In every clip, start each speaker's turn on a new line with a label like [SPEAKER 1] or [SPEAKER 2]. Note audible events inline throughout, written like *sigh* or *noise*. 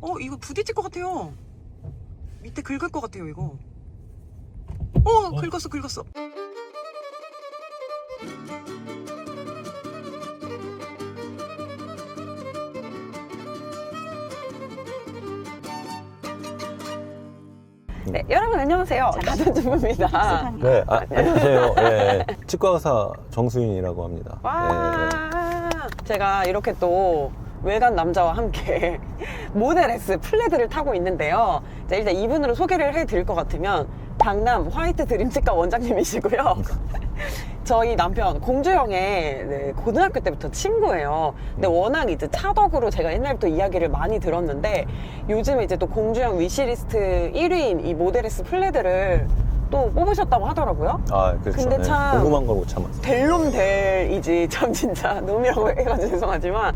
[SPEAKER 1] 어 이거 부딪힐 것 같아요. 밑에 긁을 것 같아요 이거. 어 긁었어 긁었어.
[SPEAKER 2] 네, 여러분 안녕하세요. 가든주부입니다.
[SPEAKER 3] 네, 아, 안녕하세요. 예, 치과 의사 정수인이라고 합니다.
[SPEAKER 2] 와, 제가 이렇게 또 외간 남자와 함께 *laughs* 모델 S 플레드를 타고 있는데요. 자, 일단 이분으로 소개를 해드릴 것 같으면 강남 화이트 드림치과 원장님이시고요. *laughs* 저희 남편 공주형의 네, 고등학교 때부터 친구예요. 근데 워낙 이제 차덕으로 제가 옛날부터 이야기를 많이 들었는데 요즘에 이제 또 공주형 위시리스트 1위인 이 모델 S 플레드를 또 뽑으셨다고 하더라고요.
[SPEAKER 3] 예. 아, 그렇죠.
[SPEAKER 2] 근데
[SPEAKER 3] 네,
[SPEAKER 2] 참-
[SPEAKER 3] 궁금한 걸 못 참았어요.
[SPEAKER 2] 델놈 델이지 참 진짜 *laughs* 놈이라고 해가지고 죄송하지만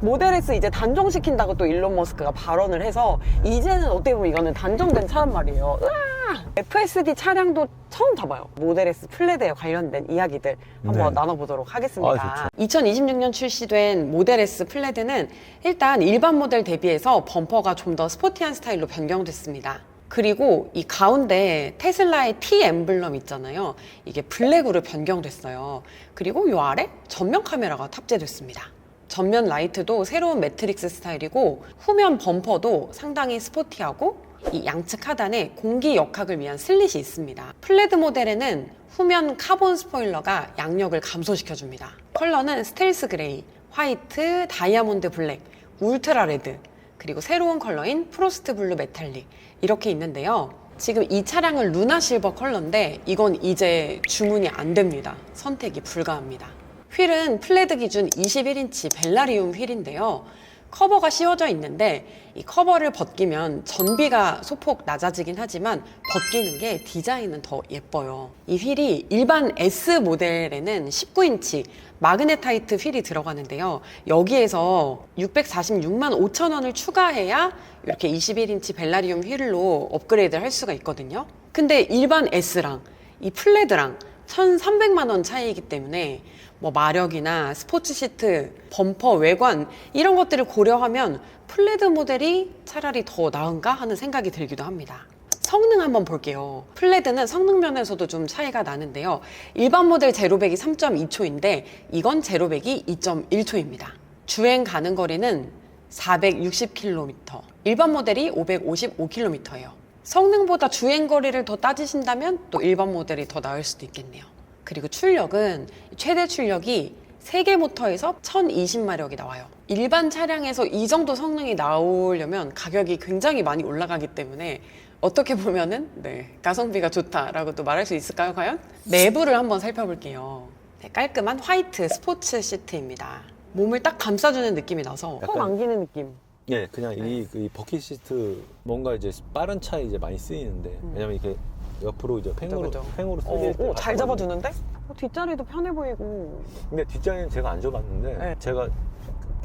[SPEAKER 2] 모델 S 이제 단종시킨다고 또 일론 머스크가 발언을 해서 이제는 어떻게 보면 이거는 단종된 차란 말이에요. 으아! FSD 차량도 처음 타봐요. 모델 S 플레드에 관련된 이야기들 한번
[SPEAKER 3] 네.
[SPEAKER 2] 나눠보도록 하겠습니다.
[SPEAKER 3] 아,
[SPEAKER 2] 2026년 출시된 모델 S 플레드는 일단 일반 모델 대비해서 범퍼가 좀 더 스포티한 스타일로 변경됐습니다. 그리고 이 가운데 테슬라의 T 엠블럼 있잖아요. 이게 블랙으로 변경됐어요. 그리고 요 아래 전면 카메라가 탑재됐습니다. 전면 라이트도 새로운 매트릭스 스타일이고 후면 범퍼도 상당히 스포티하고 이 양측 하단에 공기 역학을 위한 슬릿이 있습니다. 플레드 모델에는 후면 카본 스포일러가 양력을 감소시켜줍니다. 컬러는 스텔스 그레이, 화이트, 다이아몬드 블랙, 울트라 레드, 그리고 새로운 컬러인 프로스트 블루 메탈릭 이렇게 있는데요. 지금 이 차량은 루나 실버 컬러인데 이건 이제 주문이 안 됩니다. 선택이 불가합니다. 휠은 플레드 기준 21인치 벨라리움 휠인데요. 커버가 씌워져 있는데 이 커버를 벗기면 전비가 소폭 낮아지긴 하지만 벗기는 게 디자인은 더 예뻐요. 이 휠이 일반 S 모델에는 19인치 마그네타이트 휠이 들어가는데요. 여기에서 646만 5천 원을 추가해야 이렇게 21인치 벨라리움 휠로 업그레이드를 할 수가 있거든요. 근데 일반 S랑 이 플레드랑 1,300만 원 차이이기 때문에 뭐 마력이나 스포츠 시트, 범퍼 외관 이런 것들을 고려하면 플레드 모델이 차라리 더 나은가 하는 생각이 들기도 합니다. 성능 한번 볼게요. 플레드는 성능 면에서도 좀 차이가 나는데요. 일반 모델 제로백이 3.2초인데 이건 제로백이 2.1초입니다. 주행 가는 거리는 460km, 일반 모델이 555km예요. 성능보다 주행 거리를 더 따지신다면 또 일반 모델이 더 나을 수도 있겠네요. 그리고 출력은 최대 출력이 세계 모터에서 1020마력이 나와요. 일반 차량에서 이 정도 성능이 나오려면 가격이 굉장히 많이 올라가기 때문에 어떻게 보면은 네, 가성비가 좋다라고 또 말할 수 있을까요, 과연? 내부를 한번 살펴볼게요. 네, 깔끔한 화이트 스포츠 시트입니다. 몸을 딱 감싸주는 느낌이 나서
[SPEAKER 3] 약간-
[SPEAKER 2] 턱 안기는 느낌.
[SPEAKER 3] 예, 그냥 이, 그 이 버킷 시트 뭔가 이제 빠른 차에 이제 많이 쓰이는데 왜냐면 이게 옆으로 이제 팽으로
[SPEAKER 2] 음. 그죠.
[SPEAKER 3] 팽으로
[SPEAKER 2] 어,
[SPEAKER 3] 쓸릴 때
[SPEAKER 2] 오, 잘. 잡아주는데? 어, 뒷자리도 편해 보이고.
[SPEAKER 3] 근데 뒷자리는 제가 앉아봤는데
[SPEAKER 2] 네.
[SPEAKER 3] 제가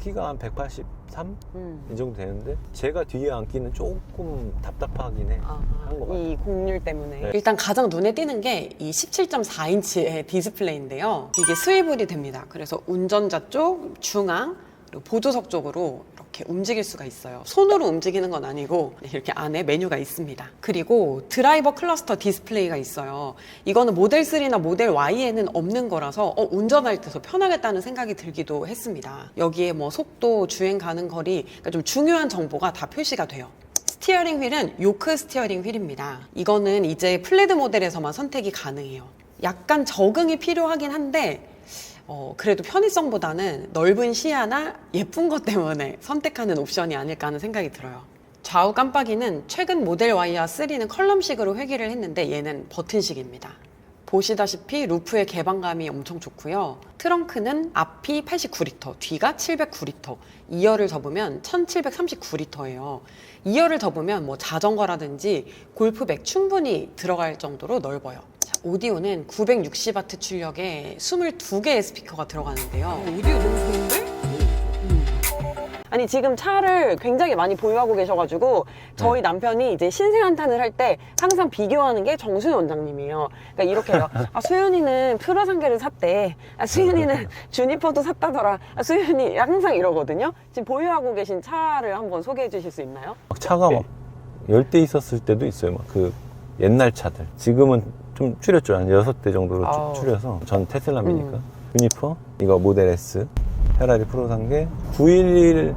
[SPEAKER 3] 키가 한 183?
[SPEAKER 2] 음.
[SPEAKER 3] 이 정도 되는데 제가 뒤에 앉기는 조금 답답하긴 해.
[SPEAKER 2] 아,
[SPEAKER 3] 한것 같아요.
[SPEAKER 2] 이 곡률 때문에
[SPEAKER 3] 네.
[SPEAKER 2] 일단 가장 눈에 띄는 게 이 17.4인치의 디스플레이인데요 이게 스위블이 됩니다 그래서 운전자 쪽, 중앙, 그리고 보조석 쪽으로 이렇게 움직일 수가 있어요. 손으로 움직이는 건 아니고 이렇게 안에 메뉴가 있습니다. 그리고 드라이버 클러스터 디스플레이가 있어요. 이거는 모델 3나 모델 Y에는 없는 거라서 어, 운전할 때더 편하겠다는 생각이 들기도 했습니다. 여기에 뭐 속도, 주행 가는 거리 그러니까 좀 중요한 정보가 다 표시가 돼요. 스티어링 휠은 요크 스티어링 휠입니다. 이거는 이제 플레드 모델에서만 선택이 가능해요. 약간 적응이 필요하긴 한데 어, 그래도 편의성보다는 넓은 시야나 예쁜 것 때문에 선택하는 옵션이 아닐까 하는 생각이 들어요. 좌우 깜빡이는 최근 모델 Y와 3는 컬럼식으로 회귀를 했는데 얘는 버튼식입니다. 보시다시피 루프의 개방감이 엄청 좋고요. 트렁크는 앞이 89리터, 뒤가 709리터, 2열을 접으면 1739리터예요. 2열을 접으면 뭐 자전거라든지 골프백 충분히 들어갈 정도로 넓어요. 자, 오디오는 960W 출력에 22개의 스피커가 들어가는데요.
[SPEAKER 1] 오디오 너무 좋은데?
[SPEAKER 2] 아니 지금 차를 굉장히 많이 보유하고 계셔가지고 저희
[SPEAKER 3] 네.
[SPEAKER 2] 남편이 이제 신생 한탄을 할 때 항상 비교하는 게 정수현 원장님이에요. 그러니까 이렇게 해요. *laughs* 아 수현이는 프로상계를 샀대. 아 수현이는 주니퍼도 샀다더라. 아 수현이 항상 이러거든요. 지금 보유하고 계신 차를 한번 소개해 주실 수 있나요?
[SPEAKER 3] 막 차가 막 열 대 있었을 때도 있어요. 막 그 옛날 차들. 지금은 좀 줄였죠. 한 여섯 대 정도로 쭉
[SPEAKER 2] 아우.
[SPEAKER 3] 줄여서. 전 테슬라입니까?
[SPEAKER 2] 음.
[SPEAKER 3] 유니퍼, 이거 모델 S, 페라리 프로 산게 911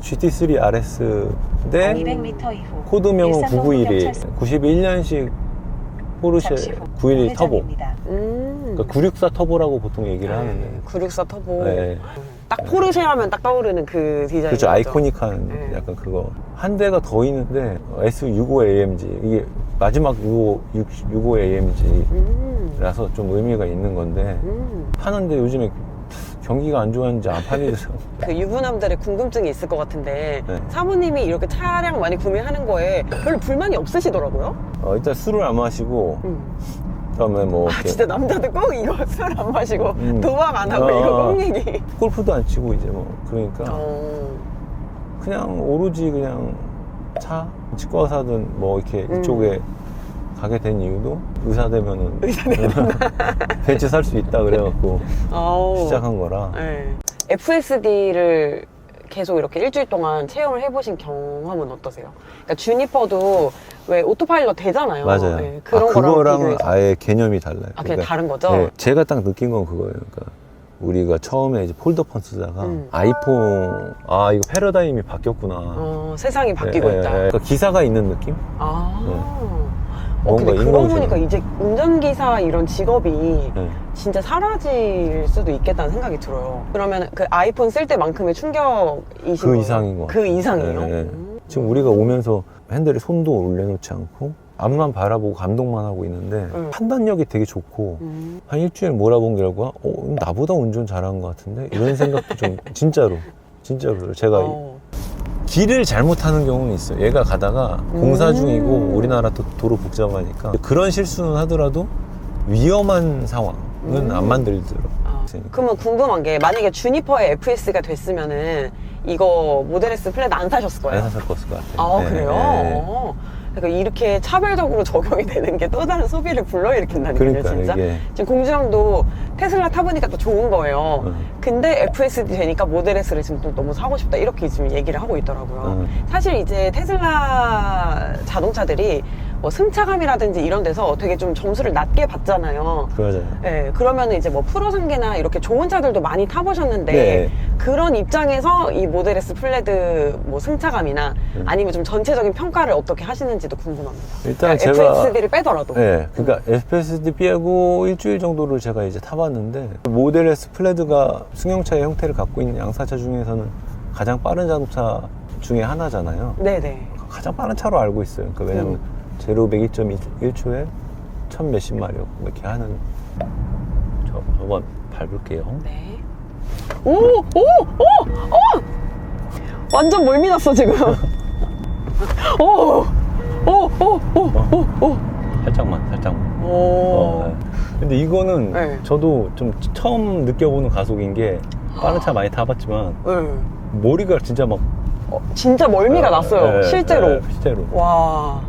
[SPEAKER 3] GT3 RS인데
[SPEAKER 4] 200m 이후
[SPEAKER 3] 코드명은
[SPEAKER 4] 일산동
[SPEAKER 3] 991이
[SPEAKER 4] 흑역차선.
[SPEAKER 3] 91년식 포르쉐
[SPEAKER 4] 잠시
[SPEAKER 3] 후911 터보.
[SPEAKER 4] 회전입니다.
[SPEAKER 2] 음.
[SPEAKER 3] 그러니까 964 터보라고 보통 얘기를 하는데.
[SPEAKER 2] 964 터보.
[SPEAKER 3] 네.
[SPEAKER 2] 딱 포르쉐 하면 딱 떠오르는 그 디자인.
[SPEAKER 3] 그렇죠. 아이코닉한
[SPEAKER 2] 네.
[SPEAKER 3] 약간 그거. 한 대가 더 있는데 S65 AMG. 이게 마지막 65, 65 AMG라서
[SPEAKER 2] 음.
[SPEAKER 3] 좀 의미가 있는 건데
[SPEAKER 2] 음.
[SPEAKER 3] 파는데 요즘에 경기가 안 좋았는지 안 팔리더라고요. *laughs*
[SPEAKER 2] 그 유부남들의 궁금증이 있을 것 같은데
[SPEAKER 3] 네.
[SPEAKER 2] 사모님이 이렇게 차량 많이 구매하는 거에 별로 불만이 없으시더라고요.
[SPEAKER 3] 어, 일단 술을 안 마시고
[SPEAKER 2] 음.
[SPEAKER 3] 그다음에 뭐
[SPEAKER 2] 아 진짜 남자들 꼭 이거 *laughs* 술 안 마시고
[SPEAKER 3] 음.
[SPEAKER 2] 도박 안 하고
[SPEAKER 3] 어.
[SPEAKER 2] 이거 꼭 얘기.
[SPEAKER 3] 골프도 안 치고 이제 뭐 그러니까
[SPEAKER 2] 어.
[SPEAKER 3] 그냥 오로지 그냥 차 치과 의사든 뭐 이렇게
[SPEAKER 2] 음.
[SPEAKER 3] 이쪽에 가게 된 이유도 의사 되면은
[SPEAKER 2] 의사 되면. *laughs*
[SPEAKER 3] 벤츠 살 수 있다 그래갖고. 시작한 거라
[SPEAKER 2] 네. FSD를 계속 이렇게 일주일 동안 체험을 해보신 경험은 어떠세요? 그러니까 주니퍼도 왜 오토파일럿 되잖아요.
[SPEAKER 3] 맞아요.
[SPEAKER 2] 네, 그런
[SPEAKER 3] 아,
[SPEAKER 2] 거랑
[SPEAKER 3] 그거랑
[SPEAKER 2] 비교해서.
[SPEAKER 3] 아예 개념이 달라요.
[SPEAKER 2] 아, 그냥 다른 거죠?
[SPEAKER 3] 네, 제가 딱 느낀 건 그거예요. 그러니까 우리가 처음에 이제 폴더 폰 쓰다가
[SPEAKER 2] 음.
[SPEAKER 3] 아이폰 아 이거 패러다임이 바뀌었구나.
[SPEAKER 2] 어, 세상이 바뀌고
[SPEAKER 3] 예, 예,
[SPEAKER 2] 있다.
[SPEAKER 3] 예. 그러니까 기사가 있는 느낌?
[SPEAKER 2] 아. 어,
[SPEAKER 3] 뭔가
[SPEAKER 2] 근데 그러고
[SPEAKER 3] 인공지능.
[SPEAKER 2] 보니까 이제 운전기사 이런 직업이
[SPEAKER 3] 네.
[SPEAKER 2] 진짜 사라질 수도 있겠다는 생각이 들어요. 그러면 그 아이폰 쓸 때만큼의 충격이신
[SPEAKER 3] 그
[SPEAKER 2] 거예요?
[SPEAKER 3] 이상인
[SPEAKER 2] 것그
[SPEAKER 3] 같아요.
[SPEAKER 2] 이상이에요?
[SPEAKER 3] 네, 네.
[SPEAKER 2] 음.
[SPEAKER 3] 지금 우리가 오면서 핸들에 손도 올려놓지 않고 앞만 바라보고 감독만 하고 있는데
[SPEAKER 2] 음.
[SPEAKER 3] 판단력이 되게 좋고
[SPEAKER 2] 음.
[SPEAKER 3] 한 일주일 몰아본 결과 어, 나보다 운전 잘한 것 같은데 이런 생각도 좀 *laughs* 진짜로 진짜로. 제가
[SPEAKER 2] 어.
[SPEAKER 3] 길을 잘못하는 경우는 있어요. 얘가 가다가 공사
[SPEAKER 2] 음.
[SPEAKER 3] 중이고 우리나라 또 도로 복잡하니까 그런 실수는 하더라도 위험한 상황은
[SPEAKER 2] 음.
[SPEAKER 3] 안 만들더라고.
[SPEAKER 2] 아,
[SPEAKER 3] 그러니까.
[SPEAKER 2] 그러면 궁금한 게 만약에 주니퍼의 FS가 됐으면은 이거 모델 S 플랫 안 사셨을 거예요?
[SPEAKER 3] 안 샀을 것 같아요.
[SPEAKER 2] 아
[SPEAKER 3] 네,
[SPEAKER 2] 그래요?
[SPEAKER 3] 네.
[SPEAKER 2] 어. 그러니까 이렇게 차별적으로 *laughs* 적용이 되는 게 또 다른 소비를 불러일으킨다는 거예요
[SPEAKER 3] 그러니까
[SPEAKER 2] 진짜
[SPEAKER 3] 이게
[SPEAKER 2] 지금 공주형도 테슬라 타보니까 또 좋은 거예요
[SPEAKER 3] 음.
[SPEAKER 2] 근데 FSD 되니까 모델 S를 지금 또 너무 사고 싶다 이렇게 지금 얘기를 하고 있더라고요
[SPEAKER 3] 음.
[SPEAKER 2] 사실 이제 테슬라 자동차들이 뭐 승차감이라든지 이런 데서 되게 좀 점수를 낮게 받잖아요
[SPEAKER 3] 그거잖아요.
[SPEAKER 2] 네, 그러면 이제 뭐 프로 상계나 이렇게 좋은 차들도 많이 타보셨는데
[SPEAKER 3] 네.
[SPEAKER 2] 그런 입장에서 이 모델 S 플레드 뭐 승차감이나
[SPEAKER 3] 음.
[SPEAKER 2] 아니면 좀 전체적인 평가를 어떻게 하시는지도 궁금합니다.
[SPEAKER 3] 일단
[SPEAKER 2] 그러니까
[SPEAKER 3] 제가
[SPEAKER 2] FSD를 빼더라도.
[SPEAKER 3] 네, 그러니까 FSD 빼고 일주일 정도를 제가 이제 타봤는데 모델 S 플레드가 승용차의 형태를 갖고 있는 양사차 중에서는 가장 빠른 자동차 중에 하나잖아요.
[SPEAKER 2] 네네.
[SPEAKER 3] 가장 빠른 차로 알고 있어요. 그러니까 왜냐면
[SPEAKER 2] 음.
[SPEAKER 3] 제로 102.1초에 천 몇십 마력 이렇게 하는 저 한번 밟을게요.
[SPEAKER 2] 네. 오! 오! 오! 오! 완전 멀미 났어, 지금. *laughs* 오! 오! 오! 오! 오! 오!
[SPEAKER 3] 살짝만, 살짝만.
[SPEAKER 2] 오.
[SPEAKER 3] 어, 네. 근데 이거는
[SPEAKER 2] 네.
[SPEAKER 3] 저도 좀 처음 느껴보는 가속인 게 빠른 차 많이 타봤지만
[SPEAKER 2] 네.
[SPEAKER 3] 머리가 진짜 막
[SPEAKER 2] 어, 진짜 멀미가
[SPEAKER 3] 어,
[SPEAKER 2] 났어요,
[SPEAKER 3] 네,
[SPEAKER 2] 실제로.
[SPEAKER 3] 네, 실제로.
[SPEAKER 2] 와.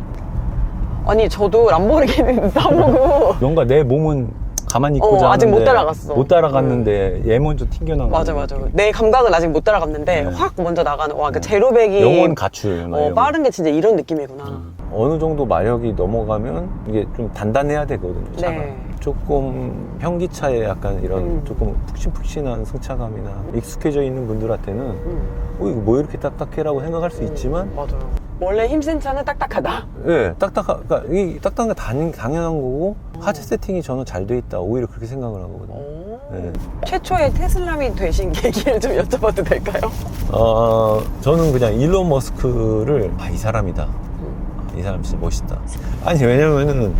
[SPEAKER 2] 아니, 저도 람보르기니 타보고. *laughs*
[SPEAKER 3] 뭔가 내 몸은 가만히
[SPEAKER 2] 어,
[SPEAKER 3] 있고자
[SPEAKER 2] 아직 못 따라갔어.
[SPEAKER 3] 못 따라갔는데 얘 먼저 튕겨나가는
[SPEAKER 2] 맞아, 맞아. 내 감각은 아직 못 따라갔는데,
[SPEAKER 3] 네.
[SPEAKER 2] 확 먼저 나가는, 와, 그
[SPEAKER 3] 네.
[SPEAKER 2] 제로백이.
[SPEAKER 3] 영혼 가출 막
[SPEAKER 2] 어,
[SPEAKER 3] 이런
[SPEAKER 2] 빠른 게 진짜 이런 느낌이구나.
[SPEAKER 3] 거. 음. 어느 정도 마력이 넘어가면 이게 좀 단단해야 되거든요 차가
[SPEAKER 2] 네.
[SPEAKER 3] 조금 현기차에 약간 이런
[SPEAKER 2] 음.
[SPEAKER 3] 조금 푹신푹신한 승차감이나 익숙해져 있는 분들한테는
[SPEAKER 2] 음,
[SPEAKER 3] 어 이거 뭐 이렇게 딱딱해라고 생각할 수 있지만
[SPEAKER 2] 맞아요. 원래 힘센 차는 딱딱하다.
[SPEAKER 3] 예, 딱딱하, 그러니까 이 딱딱한 게 당, 당연한 거고 하체 세팅이 저는 잘 돼 있다. 오히려 그렇게 생각을 하거든요.
[SPEAKER 2] 오.
[SPEAKER 3] 네.
[SPEAKER 2] 최초의 테슬라민 되신 계기를 좀 여쭤봐도 될까요?
[SPEAKER 3] 어, 저는 그냥 일론 머스크를 아, 이 사람이다. 아, 이 사람 진짜 멋있다. 아니 왜냐면은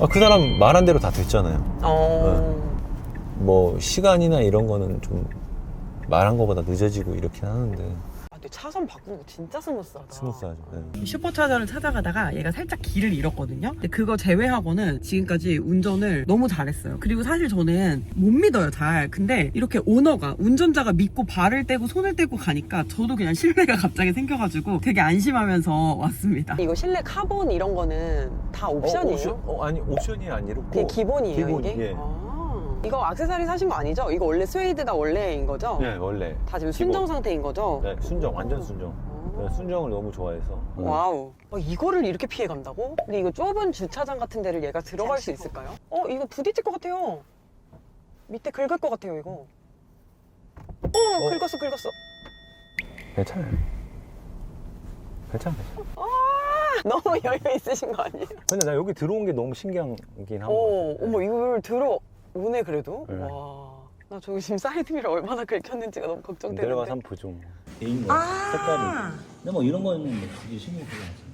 [SPEAKER 3] 아, 그 사람 말한 대로 다 됐잖아요.
[SPEAKER 2] 어.
[SPEAKER 3] 뭐 시간이나 이런 거는 좀 말한 거보다 늦어지고 이렇긴 하는데
[SPEAKER 2] 근데 차선 바꾸는 거 진짜 스무스하다.
[SPEAKER 3] 스무스하죠. 네.
[SPEAKER 1] 슈퍼차저를 찾아가다가 얘가 살짝 길을 잃었거든요. 근데 그거 제외하고는 지금까지 운전을 너무 잘했어요. 그리고 사실 저는 못 믿어요, 잘. 근데 이렇게 오너가, 운전자가 믿고 발을 떼고 손을 떼고 가니까 저도 그냥 신뢰가 갑자기 생겨가지고 되게 안심하면서 왔습니다.
[SPEAKER 2] 이거 실내 카본 이런 거는 다 옵션이에요?
[SPEAKER 3] 어, 옵션, 어, 아니 옵션이 아니고
[SPEAKER 2] 그게 기본이에요,
[SPEAKER 3] 기본,
[SPEAKER 2] 이게?
[SPEAKER 3] 예.
[SPEAKER 2] 아. 이거 악세사리 사신 거 아니죠? 이거 원래 스웨이드가 원래인 거죠?
[SPEAKER 3] 네 원래
[SPEAKER 2] 다 지금
[SPEAKER 3] 기본.
[SPEAKER 2] 순정 상태인 거죠?
[SPEAKER 3] 네, 순정 완전 순정.
[SPEAKER 2] 아.
[SPEAKER 3] 네, 순정을 너무 좋아해서. 네.
[SPEAKER 2] 와우. 어, 이거를 이렇게 피해 간다고? 근데 이거 좁은 주차장 같은 데를 얘가 들어갈 수 있을까요? 어, 이거 부딪힐 것 같아요. 밑에 긁을 것 같아요, 이거. 어, 긁었어, 긁었어.
[SPEAKER 3] 괜찮아요. 괜찮아.
[SPEAKER 2] 너무 여유 있으신 거 아니에요?
[SPEAKER 3] 근데 나 여기 들어온 게 너무 신기하긴 한 거.
[SPEAKER 2] 어, 어머, 이걸 들어 오네, 그래도?
[SPEAKER 3] 네.
[SPEAKER 2] 와. 나 저기 지금 사이드미러 얼마나 긁혔는지가 너무 걱정되는데.
[SPEAKER 3] 내려가서 한번 보죠. 뭐.
[SPEAKER 4] 개인 거 색깔이. 근데 뭐 이런 거는 뭐 굳이 신경 쓰지 않죠.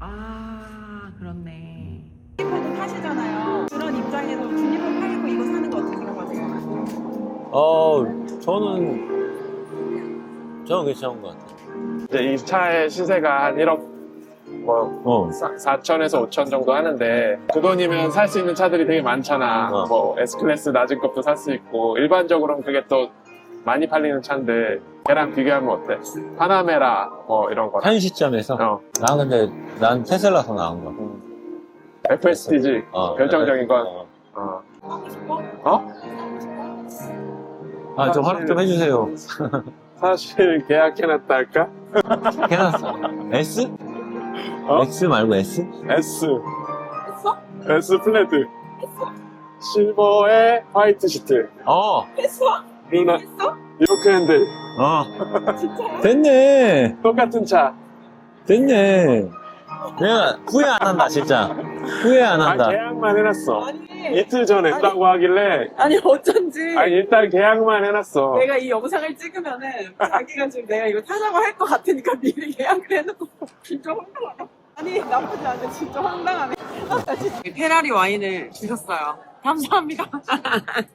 [SPEAKER 1] 아, 그렇네. 주니퍼도 타시잖아요. 그런 입장에서 주니퍼 팔고 이거 사는 거 어떻게 생각하세요?
[SPEAKER 3] 어, 저는 저는 괜찮은 것 같아요.
[SPEAKER 5] 이제 이 차의 시세가 한 1억 뭐
[SPEAKER 3] 어.
[SPEAKER 5] 4천에서 5천 정도 하는데 그 돈이면 살 수 있는 차들이 되게 많잖아.
[SPEAKER 3] 어.
[SPEAKER 5] 뭐 S클래스 낮은 것도 살 수 있고 일반적으로는 그게 또 많이 팔리는 차인데 걔랑 비교하면 어때? 파나메라 뭐 이런 거.
[SPEAKER 4] 한 시점에서
[SPEAKER 5] 어.
[SPEAKER 4] 난 근데 난 테슬라 더 나은 거.
[SPEAKER 5] FSTG
[SPEAKER 4] 어,
[SPEAKER 5] 결정적인 건.
[SPEAKER 4] 어.
[SPEAKER 5] 어. 어?
[SPEAKER 4] 아, 좀 활약 좀 해주세요.
[SPEAKER 5] 사실 계약해놨다 할까? *laughs*
[SPEAKER 4] 해놨어. S?
[SPEAKER 5] 어?
[SPEAKER 4] X 말고 S?
[SPEAKER 5] S. S 플레드. 실버에 화이트 시트.
[SPEAKER 4] 어,
[SPEAKER 5] 루나. 요크 핸들.
[SPEAKER 4] 어. 됐네.
[SPEAKER 5] 똑같은 차.
[SPEAKER 4] 됐네. 내가 후회 안 한다, 진짜. 후회 안
[SPEAKER 5] 아,
[SPEAKER 4] 한다.
[SPEAKER 5] 계약만 해놨어.
[SPEAKER 1] 아니,
[SPEAKER 5] 이틀 전에 했다고 하길래.
[SPEAKER 1] 아니 어쩐지
[SPEAKER 5] 아니, 일단 계약만 해놨어.
[SPEAKER 1] 내가 이 영상을 찍으면은 자기가 지금 내가 이거 타자고 할 것 같으니까 미리 예약을 해놓고 진짜 황당하다. 아니 나쁘지 않네 진짜 황당하네. 페라리 와인을 주셨어요. 감사합니다. *laughs*